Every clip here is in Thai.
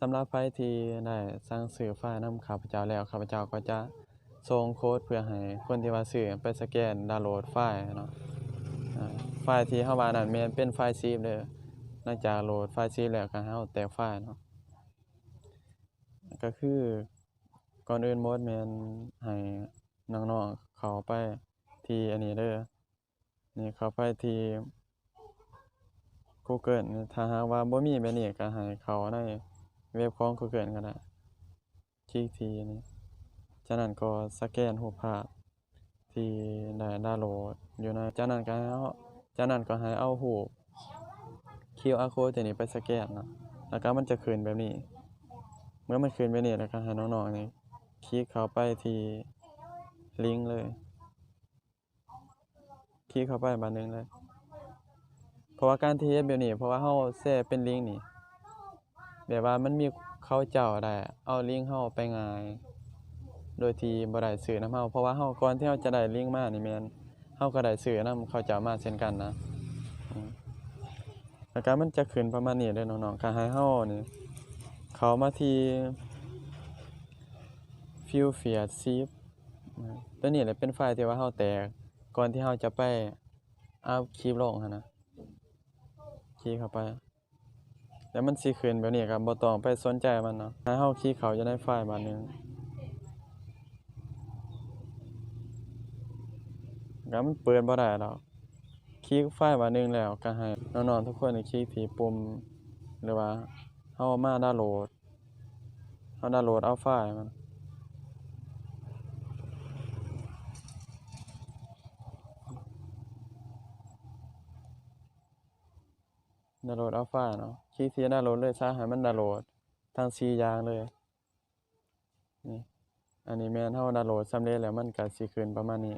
สำหรับใครที่ได้สั่งซื้อไฟล์นำข้าพเจ้าแล้วข้าพเจ้าก็จะส่งโค้ดเพื่อให้คนที่ว่าซื้อไปสแกนดาวน์โหลดไฟล์เนาะไฟล์ที่เฮาว่านั่นแม่นเป็นไฟล์ zip เด้อหลังจากโหลดไฟล์ zip แล้วก็ให้เฮาแตกไฟล์เนาะก็คือก่อนอื่นหมดแมนให้น้องๆเขาไปที่อันนี้เด้อนี่เขาไปที่ Google ถ้าหากว่าบ่มีแบบนี้ก็ให้เขาใน เว็บของ Google ก็ได้คลิกที่นี้จากนั้นก็สแกนรูปภาพที่ได้ดาวน์โหลดอยู่ในจากนั้นก็ให้เราจากนั้นก็ให้เอารูป QR code ตัวนี้ไปสแกนนะแล้วก็มันจะขึ้นแบบนี้ เมื่อมันขึ้นแบบนี้แล้วก็ให้น้องๆนี่คลิกเข้าไปที่ลิงก์เลยคลิกเข้าไปบัดหนึงเลย เพราะว่าการที่เฮ็ดแบบนี้เพราะว่าเราแชร์เป็นลิงก์นี่ แบบว่ามันมีเขาเจ้าได้เอาลิงก์เราไปง่าย โดยที่บ่ได้ซื้อนำเราเพราะว่าเราก่อนที่เราจะได้ลิงมานี่แม่นเราก็ได้ซื้อนำเขาเจ้ามาเช่นกันนะอืมแล้วก็มันจะขึ้นประมาณนี้เด้อน้องๆก็ให้เรานี่เขามาที่ Field Feed Zip นะตัวนี้แหละเป็นไฟล์ที่ว่าเราแตก ก่อนที่เราจะไปอัพคลิปลงหั้นนะคลิกเข้าไป แล้วมันสีขึ้นแบบนี้ครับบ่ต้องไปสนใจมันเนาะให้เฮาขี้เขาอยู่ในไฟล์บัดหนึงก็มันเปิดบ่ได้ดอกคลิกไฟล์บัดหนึงแล้วก็ให้น้องๆทุกคนนี่คลิกที่ปุ่มหรือว่าเฮามาดาวน์โหลดเฮาดาวน์โหลดเอาไฟล์มัน ดาวน์โหลดอาไฟล์เนาะคลิกที่ดาวน์โหลดเลยซะให้มันดาวน์โหลดทั้ง4อย่างเลยนี่อันนี้แม่นเฮาดาวน์โหลดสำเร็จแล้วมันก็สิขึ้นประมาณนี้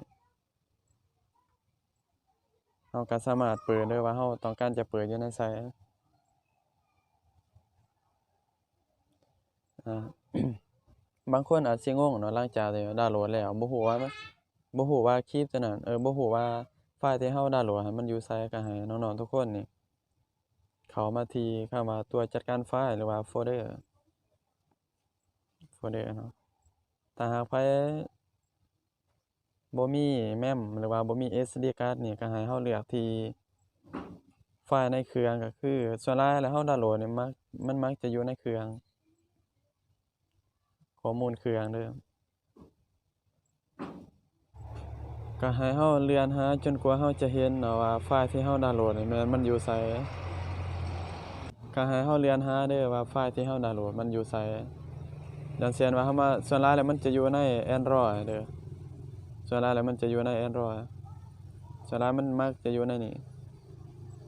เฮาก็สามารถเปิดได้ว่าเฮาต้องการจะเปิดอยู่ในไสอ่าบางคนอาจสิงงเนาะหลังจากที่ดาวน์โหลดแล้วบ่ฮู้ว่ามันบ่ฮู้ว่าคลิปตัวนั้นเออบ่ฮู้ว่าไฟล์ที่เฮาดาวน์โหลดให้มันอยู่ไสก็ให้น้องๆทุกคนนี่ เขามาที่คำว่าตัวจัดการไฟล์หรือว่าโฟลเดอร์โฟลเดอร์เนาะถ้าหากไผบ่มีแม่มหรือว่าบ่มี SD card นี่ก็ให้เราเลือกที่ไฟล์ในเครื่องก็คือ ส่วนหลายแล้วเราดาวน์โหลดนี่มักมันมักจะอยู่ในเครื่อง ข้อมูลเครื่องเด้อก็ให้เราเลื่อนหาจนกว่าเราจะเห็นเนาะว่าไฟล์ที่เราดาวน์โหลดนี่แม่นมันอยู่ไส ก็ให้เราเรียนหาเด้อว่าไฟล์ที่เราดาวน์โหลดมันอยู่ไสอย่างเช่นว่าเรามาส่วนหลายแล้วมันจะอยู่ใน Android เด้อส่วนหลายแล้วมันจะอยู่ใน Android ส่วนหลายมันมักจะอยู่ในนี่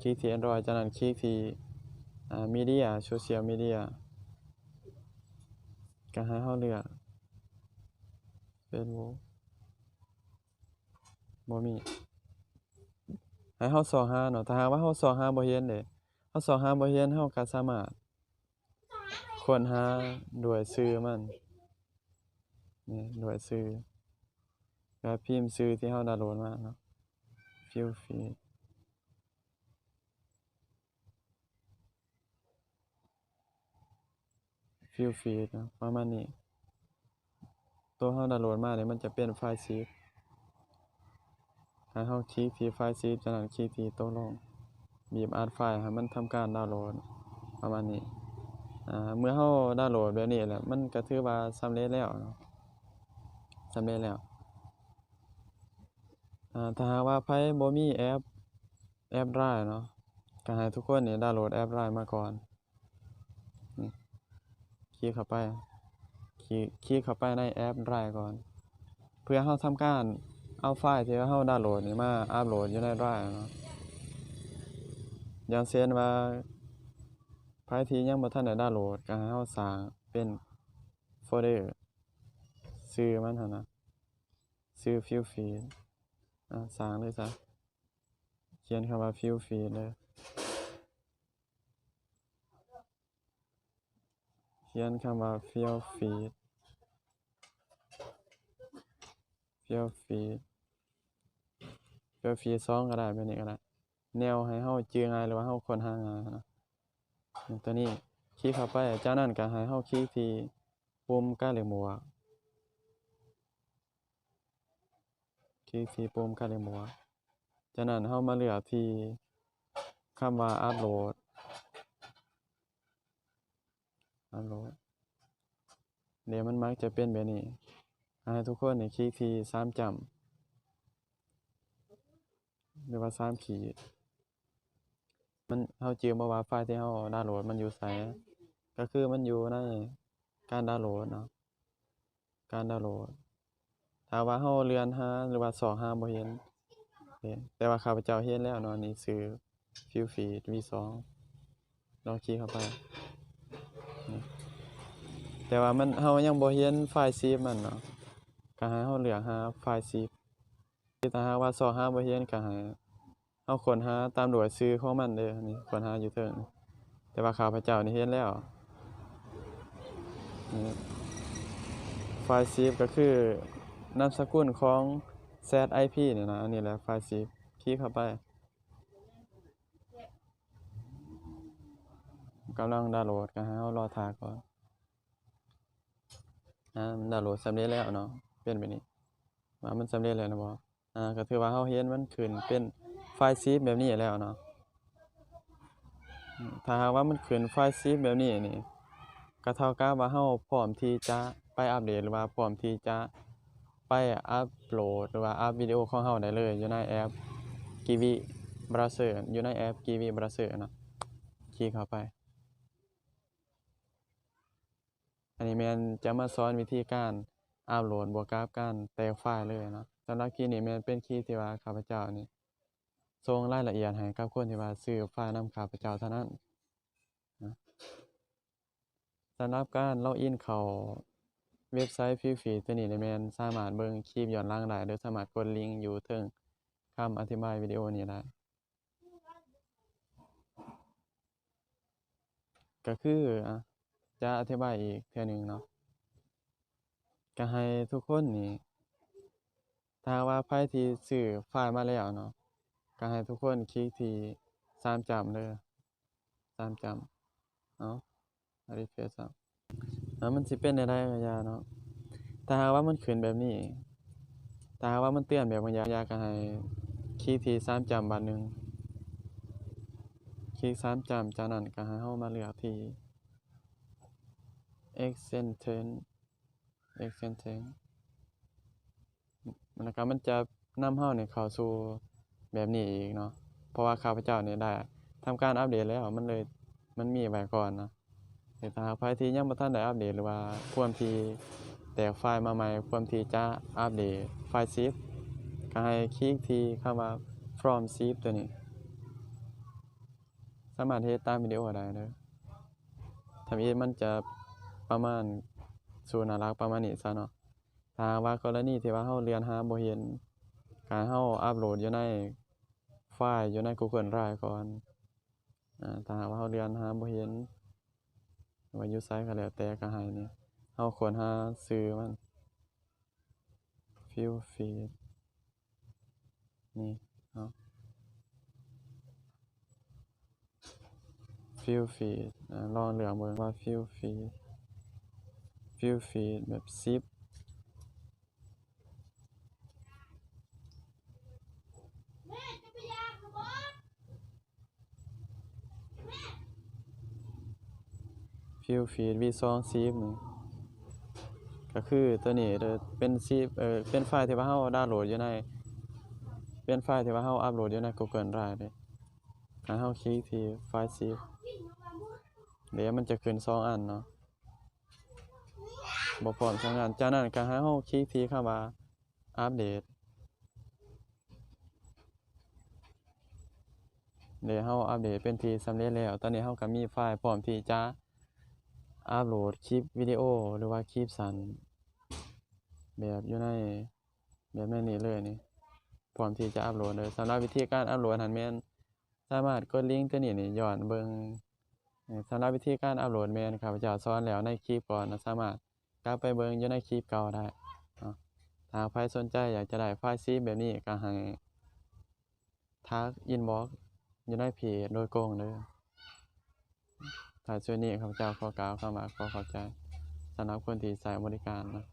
คลิกที่ Android จากนั้นคลิกที่อ่า Media Social Media ก็ให้เราเลือก Facebook บ่มีให้เราสองหาเนาะถ้าหากว่าเราสองหาบ่เห็นเด้ เราสองหาบ่เห็นเราก็สามารถค้นหาด้วยชื่อมันนี่ด้วยชื่อก็พิมพ์ชื่อที่เราดาวน์โหลดมาเนาะ Field Feed Field Feed เนะประมาณนี้ ตัวเราดาวน์โหลดมาเนี่ยมันจะเป็นไฟล์ zip ให้เราคลิกที่ไฟล์ zip จากนั้นคลิกที่โต๊ะลง บีบอัดไฟล์ให้มันทำการดาวน์โหลดประมาณนี้อ่าเมื่อเราดาวน์โหลดแบบนี้แล้วมันก็ถือว่าสำเร็จแล้วเนาะสำเร็จแล้วอ่าถ้าหากว่าไผบ่มีแอปแอป Drive เนาะก็ให้ทุกคนนี่ดาวน์โหลดแอป Drive มาก่อนคลิกเข้าไปคลิกคลิกเข้าไปในแอป Drive ก่อน เพื่อเราทำการเอาไฟล์ที่เราดาวน์โหลดนี่มาอัปโหลดอยู่ใน Drive เนาะ อย่างเช่นว่าไฟล์ที่ยังบ่ทันได้ดาวน์โหลดก็ให้เราสร้างเป็นโฟลเดอร์ชื่อมันหั่นนะชื่อ Field Feed อ่าสร้างเลยซะเขียนคำว่า Field Feed เลยเขียนคำว่า Field Feed Field Feed Field Feed 2ก็ได้แบบนี้ก็ได้ แนวให้เฮาจื้อง่ายหรือว่าเฮาคนหาง่ายนะอย่างตัวนี้คลิกเข้าไปจากนั้นก็ให้เฮาคลิกที่ปุ่มกาเลขหมวคลิกที่ปุ่มกาเลขหมวกจากนั้นเฮามาเลือกที่คำว่าอัปโหลดอัปโหลดเดี๋ยวมันมักจะเป็นแบบนี้ให้ทุกคนนี่คลิกที่สามจำหรือว่าสามขีด มันเฮาจือบ่ว่าไฟล์ที่เฮาดาวน์โหลดมันอยู่ไสก็คือมันอยู่ในการดาวน์โหลดเนาะการดาวน์โหลดถ้าว่าเฮาเลื่อนหาหรือว่าซอกหาบ่เห็นแต่ว่าข้าพเจ้าเห็นแล้วเนาะนี่ชื่อ View Feed V2 ลองคลิกเข้าไป แต่ว่ามันเฮายังบ่เห็นไฟล์ zip มันเนาะก็ให้เฮาเลือกหาไฟล์ zip ถ้าหาว่าซอกหาบ่เห็นก็ให้ เฮาคนหาตามด้วยชื่อของมันเด้อนี่คนหาอยู่เทิงแต่ว่าข้าพเจ้านี่เห็นแล้วไฟล์ zip ก็คือนามสกุลของ ZIP นี่ยนะอันนี้แหละไฟล์ zip คลิกเข้าไปกำลังดาวน์โหลดก็ให้เฮารอทาก่อนอามันดาวน์โหลดสำเร็จแล้วเนาะเป็นแบบนี้ว่ามันสำเร็จแล้วนะบ่อาก็ถือว่าเฮาเห็นมันขึ้นเป็น ไฟล์ zip แบบนี้แล้วเนาะถ้าหากว่ามันขึ้นไฟล์ zip แบบนี้นี่ก็เท่ากับว่าเฮาพร้อมที่จะไปอัปเดตหรือว่าพร้อมที่จะไปอัปโหลดหรือว่าอัปวิดีโอของเฮาได้เลยอยู่ในแอป Kiwi Browser อยู่ในแอป Kiwi Browser เนาะคลิกเข้าไป อันนี้แมนจะมาสอนวิธีการอัปโหลดบวกกับการแตกไฟล์เลยเนาะสำหรับคลิปนี้แมนเป็นคลิปที่ว่าข้าพเจ้านี่ ส่งรายละเอียดให้กับคนที่ว่าซื้อไฟล์นำข้าพเจ้าเท่านั้นนะสำหรับการล็อกอินเข้าเว็บไซต์ View Feed ตัวนี้นี่แมนสามารถเบิ่งคลิปย้อนหลังได้หรือสามารถกดลิงก์อยู่เทิงคำอธิบายวิดีโอนี้ได้ก็คืออะจะอธิบายอีกเทื่อหนึ่งเนาะก็ให้ทุกคนนี่ถ้าว่าไผที่ซื้อไฟล์มาแล้วเนาะ ก็ให้ทุกคนคลิกที่สามจำเด้อสามจำเอ้า refresh เอาอ่ามันสิเป็นแนวใดก็อย่าเนาะถ้าหากว่ามันขึ้นแบบนี้ถ้าหากว่ามันเตือนแบบบางยาก็ให้คลิกที่สามจำบัดหนึ่งคลิกสามจำจากนั้นก็ให้เฮามาเลือกที่ Extend Extend แล้วก็มันจะนำเฮานี่เข้าสู่ แบบนี้อีกเนาะเพราะว่าข้าพเจ้านี่ได้ทำการอัปเดตแล้วมันเลยมันมีไว้ก่อนนะแต่ถ้าหากไผที่ยังบ่ทันได้อัปเดตหรือว่าควรที่แตกไฟล์มาใหม่ควรที่จะอัปเดตไฟล์ zip ก็ให้คลิกที่คำว่า From Zip ตัวนี้ สามารถเฮ็ดตามวิดีโอได้เด้อถ้าเฮ็ดมันจะประมาณสูนารักประมาณนี้ซะเนาะถ้าหากว่ากรณีที่ว่าเฮาเลื่อนหาบ่เห็นก็ให้เฮาอัปโหลดอยู่ใน ไฟล์อยู่ใน Google Drive ก่อนอ่าถ้าหากว่าเฮาเลื่อนหาบ่เห็นว่าอยู่ไสก็แล้วแต่ก็ให้นี่เฮาค้นหาชื่อมัน View Feed นี่เนาะ View Feed ลองเลือกเบิ่งว่า View Feed View Feed แบบ zip ฟิวฟีด V2 zip นี่ก็คือตัวนี้เป็น zip เออเป็นไฟล์ที่ว่าเฮาดาวน์โหลดอยู่ใน เป็นไฟล์ที่ว่าเฮาอัปโหลดอยู่ใน Google Drive เด้ให้เฮาคลิกที่ไฟล์ zip เดี๋ยวมันจะขึ้นสองอันเนาะบ่พร้อมใช้งานจากนั้นก็ให้เฮาคลิกที่คำว่าอัปเดตเดี๋ยวเฮาอัปเดตเป็นที่สำเร็จแล้ว ตอนนี้เฮาก็มีไฟล์พร้อมที่จะ อัปโหลดคลิปวิดีโอหรือว่าคลิปสั้นแบบอยู่ในแบบในนี้เลยนี่พร้อมที่จะอัปโหลดเลยสำหรับวิธีการอัปโหลดนั้นแม่นสามารถกดลิงก์ตัวนี้นี่ย้อนเบิ่งสำหรับวิธีการอัปโหลดแมนข้าพเจ้าสอนแล้วในคลิปก่อนนะสามารถกลับไปเบิ่งอยู่ในคลิปเก่าได้ถ้าหากไผสนใจอยากจะได้ไฟล์ zip แบบนี้ก็ให้ทักอินบ็อกซ์อยู่ในเพจโดยตรงเด้อ ถ้าค่ะช่วยนี้ข้าพเจ้าขอกล่าวข้ามาขอขอบใจสำหรับคนที่ใช้บริการนะ